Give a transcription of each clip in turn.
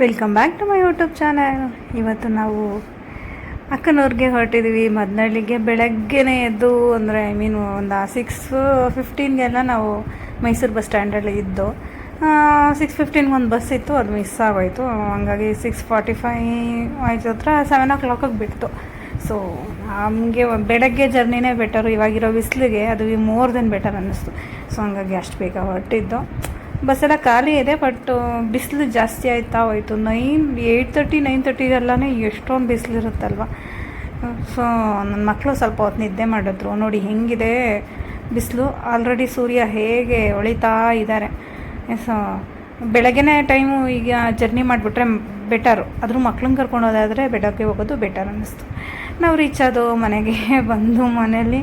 Welcome back to my YouTube channel ಇವತ್ತು ನಾವು ಅಕ್ಕನವ್ರಿಗೆ ಹೊರಟಿದ್ದೀವಿ ಮದ್ನಳ್ಳಿಗೆ ಬೆಳಗ್ಗೆನೇ ಎದ್ದು, ಅಂದರೆ ಐ ಮೀನು ಒಂದು ಸಿಕ್ಸ್ ಫಿಫ್ಟೀನ್ಗೆಲ್ಲ ನಾವು ಮೈಸೂರು ಬಸ್ ಸ್ಟ್ಯಾಂಡಲ್ಲಿ ಇದ್ದು ಸಿಕ್ಸ್ ಫಿಫ್ಟೀನ್ಗೆ ಒಂದು ಬಸ್ ಇತ್ತು, ಅದು ಮಿಸ್ ಆಗೋಯಿತು. ಹಂಗಾಗಿ ಸಿಕ್ಸ್ ಫಾರ್ಟಿ ಫೈವ್ ಆಯ್ತು ಹತ್ರ ಸೆವೆನ್ ಓ ಕ್ಲಾಕಿಗೆ ಬಿಡ್ತು. ಸೊ ನಮಗೆ ಬೆಳಗ್ಗೆ ಜರ್ನಿನೇ ಬೆಟರು ಇವಾಗಿರೋ ಬಿಸಿಲಿಗೆ ಅದು ಮೋರ್ ದೆನ್ ಬೆಟರ್ ಅನ್ನಿಸ್ತು. ಸೊ ಹಂಗಾಗಿ ಅಷ್ಟು ಬೇಗ ಹೊರಟಿದ್ದು. ಬಸ್ಸೆಲ್ಲ ಖಾಲಿ ಇದೆ ಬಟ್ ಬಿಸಿಲು ಜಾಸ್ತಿ ಆಯ್ತಾ ಹೋಯ್ತು. ನೈನ್ ಏಯ್ಟ್ ತರ್ಟಿ ನೈನ್ ತರ್ಟಿಗೆಲ್ಲನೇ ಎಷ್ಟೊಂದು ಬಿಸಿಲಿರುತ್ತಲ್ವ? ಸೊ ನನ್ನ ಮಕ್ಕಳು ಸ್ವಲ್ಪ ಹೊತ್ತು ನಿದ್ದೆ ಮಾಡಿದ್ರು. ನೋಡಿ, ಹೆಂಗಿದೆ ಬಿಸಿಲು. ಆಲ್ರೆಡಿ ಸೂರ್ಯ ಹೇಗೆ ಹೊಳಿತಾ ಇದ್ದಾರೆ ಸೊ ಬೆಳಗ್ಗೆನೇ ಟೈಮು ಈಗ ಜರ್ನಿ ಮಾಡಿಬಿಟ್ರೆ ಬೆಟರು ಆದರೂ ಮಕ್ಳನ್ನ ಕರ್ಕೊಂಡು ಬೆಳಗ್ಗೆ ಹೋಗೋದು ಬೆಟರ್ ಅನ್ನಿಸ್ತು. ನಾವು ರೀಚ್ ಆದೋ ಮನೆಗೆ ಬಂದು ಮನೇಲಿ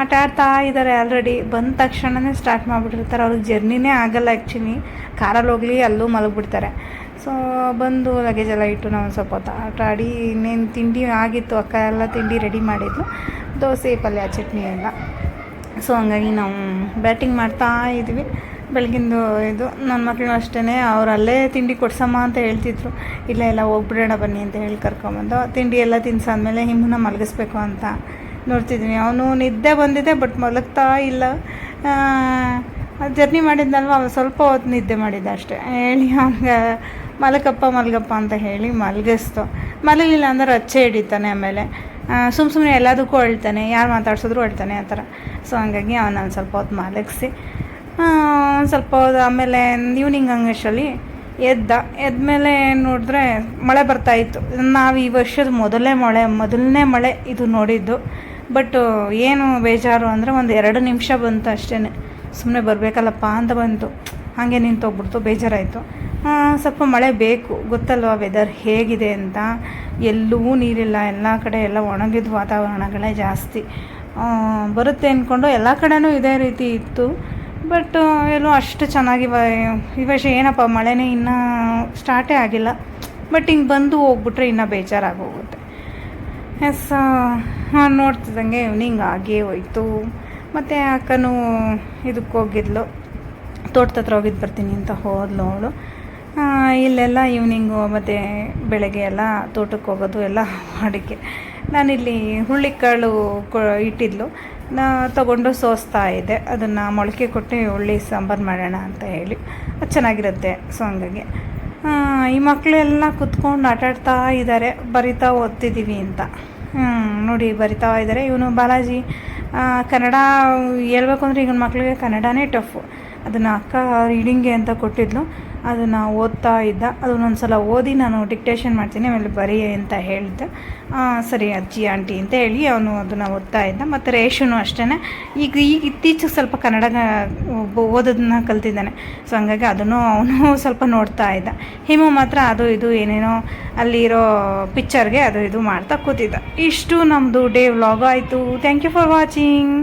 ಆಟ ಆಡ್ತಾ ಇದ್ದಾರೆ ಆಲ್ರೆಡಿ ಬಂದ ತಕ್ಷಣವೇ ಸ್ಟಾರ್ಟ್ ಮಾಡಿಬಿಟ್ಟಿರ್ತಾರೆ. ಅವ್ರಿಗೆ ಜರ್ನಿನೇ ಆಗಲ್ಲ ಆ್ಯಕ್ಚುಲಿ ಕಾರಲ್ಲಿ ಹೋಗಲಿ, ಅಲ್ಲೂ ಮಲಗಿಬಿಡ್ತಾರೆ. ಸೊ ಬಂದು ಲಗೇಜ್ ಎಲ್ಲ ಇಟ್ಟು ನಾವು ಸ್ವಲ್ಪ ಹೊತ್ತು ಆಟ ಆಡಿ ಇನ್ನೇನು ತಿಂಡಿ ಆಗಿತ್ತು ಅಕ್ಕ, ಎಲ್ಲ ತಿಂಡಿ ರೆಡಿ ಮಾಡಿದ್ದು. ದೋಸೆ, ಪಲ್ಯ, ಚಟ್ನಿ ಎಲ್ಲ. ಸೊ ಹಂಗಾಗಿ ನಾವು ಬ್ಯಾಟಿಂಗ್ ಮಾಡ್ತಾ ಇದ್ವಿ. ಬೆಳಗಿಂದು ಇದು ನನ್ನ ಮಕ್ಕಳು ಅಷ್ಟೇ ಅವ್ರು ಅಲ್ಲೇ ತಿಂಡಿ ಕೊಡ್ಸಮ್ಮ ಅಂತ ಹೇಳ್ತಿದ್ರು. ಇಲ್ಲ ಇಲ್ಲ ಹೋಗ್ಬಿಡೋಣ ಬನ್ನಿ ಅಂತ ಹೇಳಿ ಕರ್ಕೊಂಬಂದು, ತಿಂಡಿ ಎಲ್ಲ ತಿನ್ಸಾದ್ಮೇಲೆ ಹಿಮ್ಮನ್ನ ಮಲಗಿಸ್ಬೇಕು ಅಂತ. ನೋಡ್ತಿದ್ವಿ ಅವನು ನಿದ್ದೆ ಬಂದಿದೆ ಬಟ್ ಮಲಗ್ತಾ ಇಲ್ಲ. ಜರ್ನಿ ಮಾಡಿದ್ನಲ್ವ? ಅವನು ಸ್ವಲ್ಪ ಹೊತ್ತು ನಿದ್ದೆ ಮಾಡಿದ್ದ ಅಷ್ಟೇ. ಹೇಳಿ ಅವನಿಗೆ ಮಲಗಪ್ಪ ಮಲಗಪ್ಪ ಅಂತ ಹೇಳಿ ಮಲಗಿಸ್ತು. ಮಲಗಲಿಲ್ಲ ಅಂದ್ರೆ ಅಚ್ಚೆ ಹಿಡಿತಾನೆ ಆಮೇಲೆ. ಸುಮ್ಮ ಸುಮ್ಮನೆ ಎಲ್ಲದಕ್ಕೂ ಅಳ್ತಾನೆ. ಯಾರು ಮಾತಾಡ್ಸಿದ್ರು ಅಳ್ತಾನೆ ಆ ಥರ. ಸೊ ಹಂಗಾಗಿ ಅವನ ಸ್ವಲ್ಪ ಹೊತ್ತು ಮಲಗಿಸಿ. ಸ್ವಲ್ಪ ಹೊತ್ತು ಆಮೇಲೆ ಈವ್ನಿಂಗ್ ಹಂಗಷ್ಟರಲ್ಲಿ ಎದ್ದ. ಎದ್ಮೇಲೆ ನೋಡಿದ್ರೆ ಮಳೆ ಬರ್ತಾಯಿತ್ತು ನಾವು ಈ ವರ್ಷದ ಮೊದಲನೇ ಮಳೆ ಮೊದಲನೇ ಮಳೆ ಇದು ನೋಡಿದ್ದು. ಬಟ್, ಏನು ಬೇಜಾರು ಅಂದರೆ ಒಂದು ಎರಡು ನಿಮಿಷ ಬಂತು ಅಷ್ಟೇ ಸುಮ್ಮನೆ ಬರಬೇಕಲ್ಲಪ್ಪ ಅಂತ ಬಂತು. ಹಾಗೆ ನಿಂತೋಗ್ಬಿಡ್ತು ಬೇಜಾರಾಯಿತು. ಸ್ವಲ್ಪ ಮಳೆ ಬೇಕು. ಗೊತ್ತಲ್ವ ವೆದರ್ ಹೇಗಿದೆ ಅಂತ? ಎಲ್ಲೂ ನೀರಿಲ್ಲ. ಎಲ್ಲ ಕಡೆ ಎಲ್ಲ ಒಣಗಿದ ವಾತಾವರಣಗಳೇ ಜಾಸ್ತಿ. ಬರುತ್ತೆ ಅಂದ್ಕೊಂಡು ಎಲ್ಲ ಕಡೆನೂ ಇದೇ ರೀತಿ ಇತ್ತು. ಬಟ್, ಎಲ್ಲೋ ಅಷ್ಟು ಚೆನ್ನಾಗಿ ಈ ವರ್ಷ ಏನಪ್ಪ, ಮಳೆನೇ ಇನ್ನೂ ಸ್ಟಾರ್ಟೇ ಆಗಿಲ್ಲ. ಬಟ್ ಹಿಂಗೆ ಬಂದು ಹೋಗ್ಬಿಟ್ರೆ ಇನ್ನೂ ಬೇಜಾರಾಗೋಗುತ್ತೆ ಎಸ್ ನೋಡ್ತಿದ್ದಂಗೆ ಇವ್ನಿಂಗ್ ಆಗೇ ಹೋಯ್ತು. ಮತ್ತು ಅಕ್ಕನೂ ಇದಕ್ಕೆ ಹೋಗಿದ್ಲು. ತೋಟದ ಹತ್ರ ಹೋಗಿದ್ದು ಬರ್ತೀನಿ ಅಂತ ಹೋದ್ಲು ಅವಳು. ಇಲ್ಲೆಲ್ಲ ಈವ್ನಿಂಗು ಮತ್ತು ಬೆಳಗ್ಗೆ ಎಲ್ಲ ತೋಟಕ್ಕೆ ಹೋಗೋದು ಎಲ್ಲ ಅಡಿಕೆ ನಾನಿಲ್ಲಿ ಹುಳ್ಳಿಕಾಳು ಕೊ, ಇಟ್ಟಿದ್ಲು. ನಾ ತೊಗೊಂಡು ಸೋಸ್ತಾ ಇದ್ದೆ. ಅದನ್ನು ಮೊಳಕೆ ಕೊಟ್ಟು ಹುಳ್ಳಿ ಸಾಂಬಾರು ಮಾಡೋಣ ಅಂತ ಹೇಳಿ. ಅದು ಚೆನ್ನಾಗಿರುತ್ತೆ ಸೊ ಹಂಗಾಗಿ ಈ ಮಕ್ಕಳೆಲ್ಲ ಕುತ್ಕೊಂಡು ಆಟಾಡ್ತಾ ಇದ್ದಾರೆ. ಬರಿತಾ ಓದ್ತಿದ್ದೀವಿ ಅಂತ. ನೋಡಿ ಬರಿತಾ ಇದ್ದಾರೆ. ಇವನು ಬಾಲಾಜಿ ಕನ್ನಡ ಹೇಳ್ಬೇಕು ಅಂದರೆ ಈಗಿನ ಮಕ್ಕಳಿಗೆ ಕನ್ನಡನೇ ಟಫು ಅದನ್ನು ಅಕ್ಕ ರೀಡಿಂಗ್ಗೆ ಅಂತ ಕೊಟ್ಟಿದ್ಲು. ಅದನ್ನು ಓದ್ತಾ ಇದ್ದ. ಅದನ್ನೊಂದು ಸಲ ಓದಿ ನಾನು ಡಿಕ್ಟೇಷನ್ ಮಾಡ್ತೀನಿ, ಆಮೇಲೆ ಬರಿ ಅಂತ ಹೇಳಿದ್ದೆ ಸರಿ ಅಜ್ಜಿ, ಆಂಟಿ ಅಂತ ಹೇಳಿ ಅವನು ಅದನ್ನು ಓದ್ತಾ ಇದ್ದ. ಮತ್ತು ರೇಷನು ಅಷ್ಟೇ ಈಗ ಈಗ ಇತ್ತೀಚೆಗೆ ಸ್ವಲ್ಪ ಕನ್ನಡ ಓದೋದನ್ನ ಕಲ್ತಿದ್ದಾನೆ. ಸೊ ಹಂಗಾಗಿ ಅದನ್ನು ಅವನು ಸ್ವಲ್ಪ ನೋಡ್ತಾ ಇದ್ದ. ಹಿಮು ಮಾತ್ರ ಅದು ಇದು ಏನೇನೋ ಅಲ್ಲಿರೋ ಪಿಕ್ಚರ್ಗೆ ಅದು ಇದು ಮಾಡ್ತಾ ಕೂತಿದ್ದ. ಇಷ್ಟು ನಮ್ಮದು ಡೇ ವ್ಲಾಗ್ ಆಯಿತು. Thank you for watching